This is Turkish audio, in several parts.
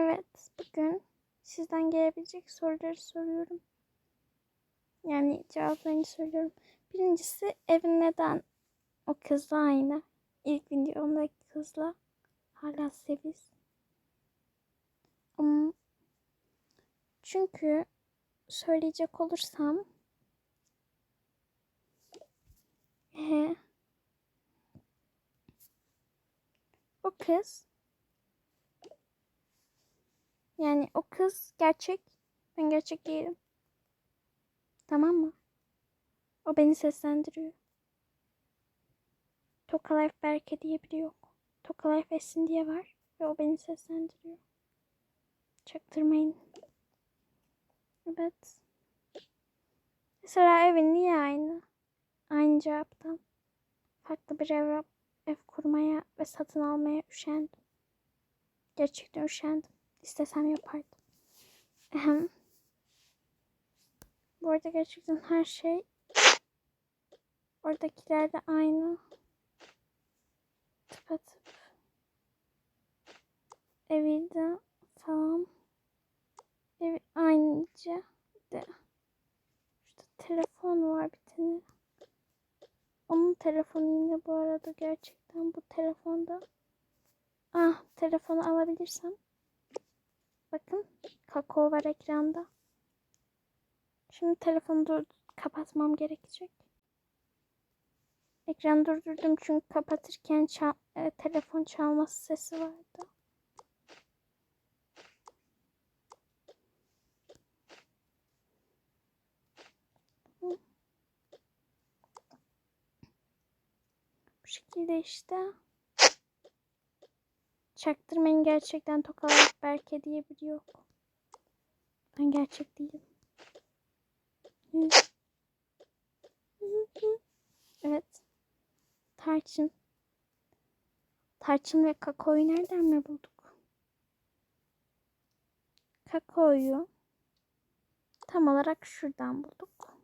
Evet, bugün sizden gelebilecek soruları soruyorum. Yani cevaplarını söylüyorum. Birincisi evin neden o kızla aynı? İlk videomdaki kızla hala seviz. Ama çünkü söyleyecek olursam he, o kız yani o kız gerçek. Ben gerçek değilim. Tamam mı? O beni seslendiriyor. Toka Life Berke diye biri yok. Toka Life Esin diye var. Ve o beni seslendiriyor. Çaktırmayın. Evet. Mesela evin niye aynı? Aynı cevaptan. Farklı bir ev, ev kurmaya ve satın almaya üşendim. Gerçekten üşendim. İstesem yapardım. Ahem. Bu arada gerçekten her şey oradakiler de aynı. Tıpatıp. Evi de falan. Evi aynıca de. Şurada telefon var bir tane. Onun telefonu yine bu arada gerçekten bu telefonda. Ah telefonu alabilirsem. Kakao var ekranda. Şimdi telefonu dur kapatmam gerekecek. Ekran durdurdum çünkü kapatırken çal e, telefon çalması sesi vardı. Bu şekilde işte. Çaktırmayın gerçekten tokalar Berke diye biri yok. Ben gerçek değilim. Evet. Tarçın. Tarçın ve kakaoyu nereden mi bulduk? Kakaoyu tam olarak şuradan bulduk.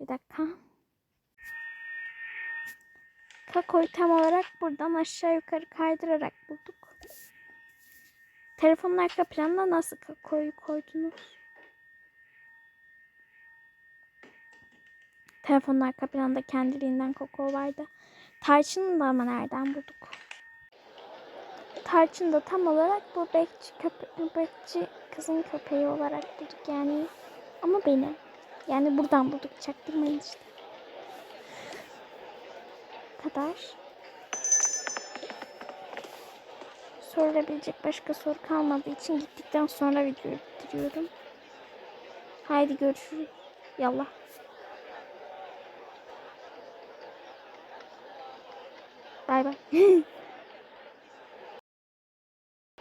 Bir dakika. Kakaoyu tam olarak buradan aşağı yukarı kaydırarak bulduk. Telefonun arka planına nasıl kakaoyu koydunuz? Telefonun arka planında kendiliğinden kakao vardı. Tarçını da ama nereden bulduk? Tarçın da tam olarak bu bekçi, köpe bekçi kızın köpeği olarak bulduk yani. Ama beni. Yani buradan bulduk. Çaktırmayın işte. Kadar. Sorulabilecek başka soru kalmadığı için gittikten sonra videoyu bitiriyorum. Haydi görüşürüz. Yallah. Bay bay.